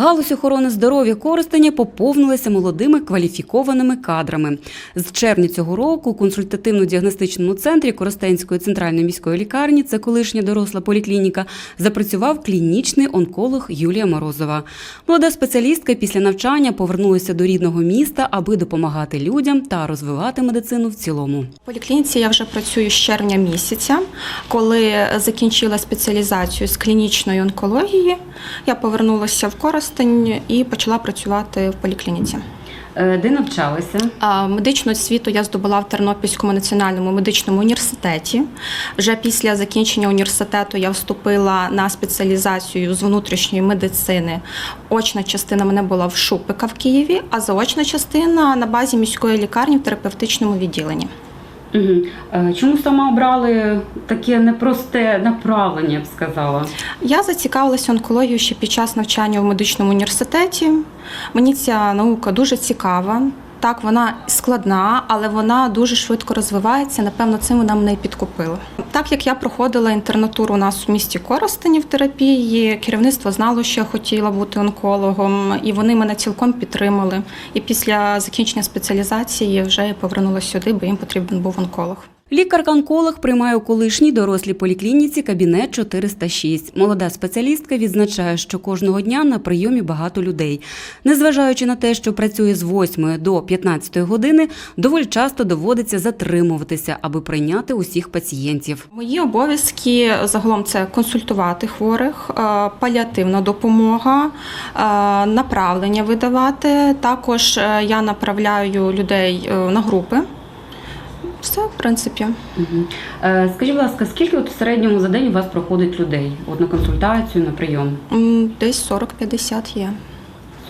Галузь охорони здоров'я Коростеня поповнилася молодими кваліфікованими кадрами. З червня цього року у консультативно-діагностичному центрі Коростенської центральної міської лікарні, це колишня доросла поліклініка, запрацював клінічний онколог Юлія Морозова. Молода спеціалістка після навчання повернулася до рідного міста, аби допомагати людям та розвивати медицину в цілому. В поліклініці я вже працюю з червня місяця. Коли закінчила спеціалізацію з клінічної онкології, я повернулася в Коростень і почала працювати в поліклініці. Е, Де навчалися? А Медичну освіту я здобула в Тернопільському національному медичному університеті. Вже після закінчення університету я вступила на спеціалізацію з внутрішньої медицини. Очна частина мене була в Шупика в Києві, а заочна частина на базі міської лікарні в терапевтичному відділенні. Угу. Чому сама обрали таке непросте направлення, я б сказала? Я зацікавилася онкологією ще під час навчання в медичному університеті. Мені ця наука дуже цікава. Так, вона складна, але вона дуже швидко розвивається. Напевно, цим вона мене і підкупила. Так як я проходила інтернатуру у нас у місті Коростені в терапії, керівництво знало, що я хотіла бути онкологом, і вони мене цілком підтримали. І після закінчення спеціалізації вже я повернулася сюди, бо їм потрібен був онколог. Лікар-онколог приймає у колишній дорослій поліклініці кабінет 406. Молода спеціалістка відзначає, що кожного дня на прийомі багато людей. Незважаючи на те, що працює з 8 до 15 години, доволі часто доводиться затримуватися, аби прийняти усіх пацієнтів. Мої обов'язки загалом це консультувати хворих, е, паліативна допомога, е, направлення видавати. Також е, я направляю людей на групи. Все, в принципі. Угу. Скажіть, будь ласка, скільки от в середньому за день у вас проходить людей? От на консультацію, на прийом? М, Десь 40-50 є.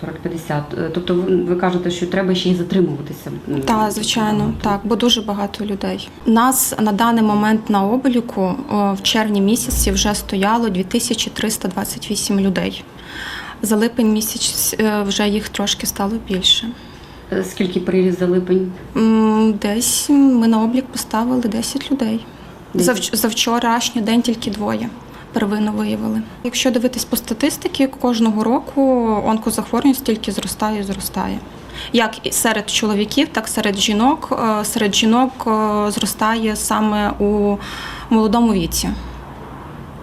40-50. Е, Тобто ви ви кажете, що треба ще й затримуватися. М, Так, звичайно, так, бо дуже багато людей. Нас на даний момент на обліку о, в червні місяці вже стояло 2328 людей. За липень місяць е, вже їх трошки стало більше. Е, Скільки приріз за липень? Десь ми на облік поставили 10 людей. За вчорашній день тільки двоє. Первинно виявили. Якщо дивитись по статистиці, кожного року онкозахворюваність тільки зростає і зростає. Як і серед чоловіків, так і серед жінок. Е, Серед жінок е, зростає саме у молодому віці.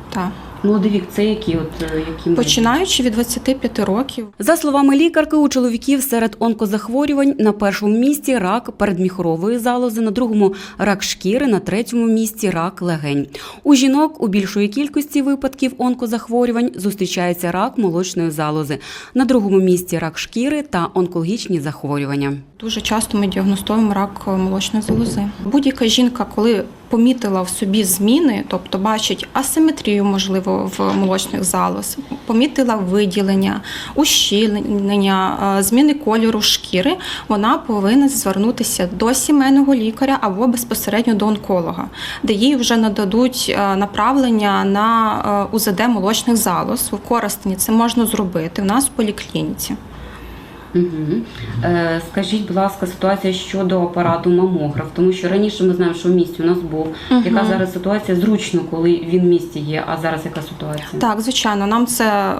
Так. Молодий вік це які? От е, які Починаючи від 25 років. За словами лікарки, у чоловіків серед онкозахворювань на першому місці рак передміхорової залози, на другому рак шкіри, на третьому місці рак легень. У жінок у більшої кількості випадків онкозахворювань зустрічається рак молочної залози, на другому місці рак шкіри та онкологічні захворювання. Дуже часто ми діагностуємо рак молочної залози. Будь-яка жінка, коли помітила в собі зміни, тобто бачить асиметрію, можливо, в молочних залоз, помітила виділення, ущільнення, е, зміни кольору шкіри, вона повинна звернутися до сімейного лікаря або безпосередньо до онколога, де їй вже нададуть е, направлення на е, УЗД молочних залоз. В Коростені це можна зробити в нас в поліклініці. Угу. Е, скажіть, будь ласка, ситуація щодо апарату мамограф, тому що раніше ми знаємо, що в місті у нас був. Мгм. Яка зараз ситуація зручно, коли він в місті є, а зараз яка ситуація? Так, звичайно, нам це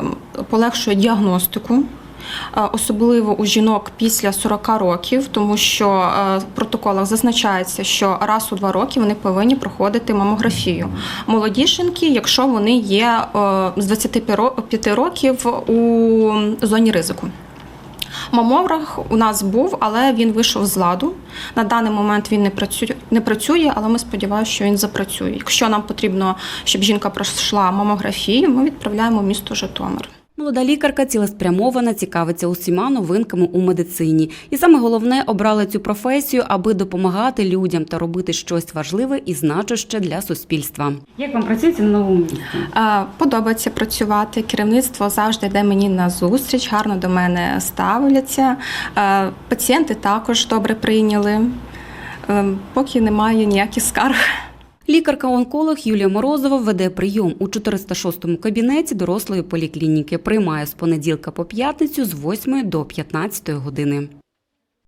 полегшує діагностику. е, Особливо у жінок після 40 років, тому що е, в протоколах зазначається, що раз у два роки вони повинні проходити мамографію. Молоді жінки, якщо вони є е, з 25 років у зоні ризику. Мамограф у нас був, але він вийшов з ладу. На даний момент він не працює, не працює, але ми сподіваємося, що він запрацює. Якщо нам потрібно, щоб жінка пройшла мамографію, ми відправляємо в місто Житомир. Молода лікарка цілеспрямована, цікавиться усіма новинками у медицині. І саме головне обрала цю професію, аби допомагати людям та робити щось важливе і значуще для суспільства. Як вам працюється на новому місці? Подобається працювати. Керівництво завжди йде мені на зустріч, гарно до мене ставляться. Пацієнти також добре прийняли. Е, Поки немає ніяких скарг. Лікарка-онколог Юлія Морозова веде прийом у 406-му кабінеті дорослої поліклініки. Приймає з понеділка по п'ятницю з 8 до 15 години.